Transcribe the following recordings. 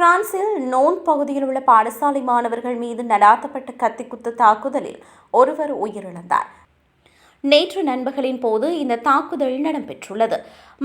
பிரான்சில் நோன் பகுதியில் உள்ள பாடசாலை மாணவர்கள் மீது நடாத்தப்பட்ட கத்திக்குத்து தாக்குதலில் ஒருவர் உயிரிழந்தார். நேற்று நண்பகலின் போது இந்த தாக்குதல் நடைபெற்றுள்ளது.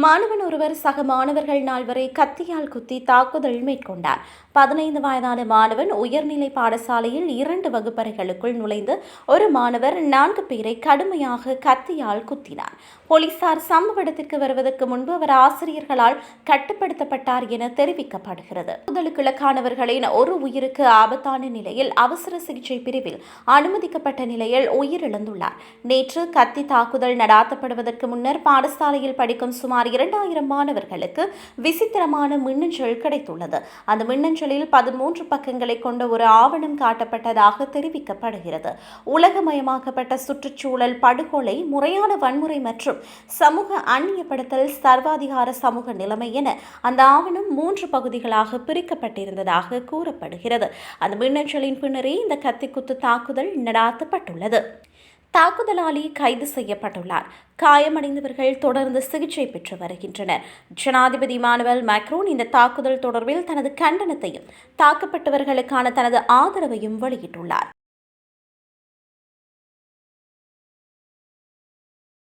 மாணவன் ஒருவர் சக மாணவர்கள் நால்வரை கத்தியால் குத்தி தாக்குதல் மேற்கொண்டார். பதினைந்து வயதான மாணவன் உயர்நிலை பாடசாலையில் இரண்டு வகுப்பறைகளுக்குள் நுழைந்து ஒரு மாணவர் நான்கு பேரை கடுமையாக கத்தியால் குத்தினார். போலீசார் சம்பவ இடத்திற்கு வருவதற்கு முன்பு அவர் ஆசிரியர்களால் கட்டுப்படுத்தப்பட்டார் என தெரிவிக்கப்படுகிறது. முதலுக்கிழக்கானவர்களின் ஒரு உயிருக்கு ஆபத்தான நிலையில் அவசர சிகிச்சை பிரிவில் அனுமதிக்கப்பட்ட நிலையில் உயிரிழந்துள்ளார். நேற்று கத்தி தாக்குதல் நடாத்தப்படுவதற்கு முன்னர் பாடசாலையில் படிக்கும் சுமார் சுமார் இரண்டாயிரம் மாணவர்களுக்கு விசித்திரமான மின்னஞ்சல் கிடைத்துள்ளது. அந்த மின்னஞ்சலில் பதிமூன்று பக்கங்களை கொண்ட ஒரு ஆவணம் காட்டப்பட்டதாக தெரிவிக்கப்படுகிறது. உலகமயமாக்கப்பட்ட சுற்றுச்சூழல் படுகொலை முறையான வன்முறை மற்றும் சமூக அந்நியப்படுத்தல் சர்வாதிகார சமூக நிலைமை என அந்த ஆவணம் மூன்று பகுதிகளாக பிரிக்கப்பட்டிருந்ததாக கூறப்படுகிறது. அந்த மின்னஞ்சலின் பின்னரே இந்த கத்திக்குத்து தாக்குதல் நடாத்தப்பட்டுள்ளது. தாக்குதலாளி கைது செய்யப்பட்டுள்ளார். காயமடைந்தவர்கள் தொடர்ந்து சிகிச்சை பெற்று வருகின்றனர். ஜனாதிபதி மானுவல் மேக்ரோன் இந்த தாக்குதல் தொடர்பில் தனது கண்டனத்தையும் தாக்கப்பட்டவர்களுக்கான தனது ஆதரவையும் வெளியிட்டுள்ளார்.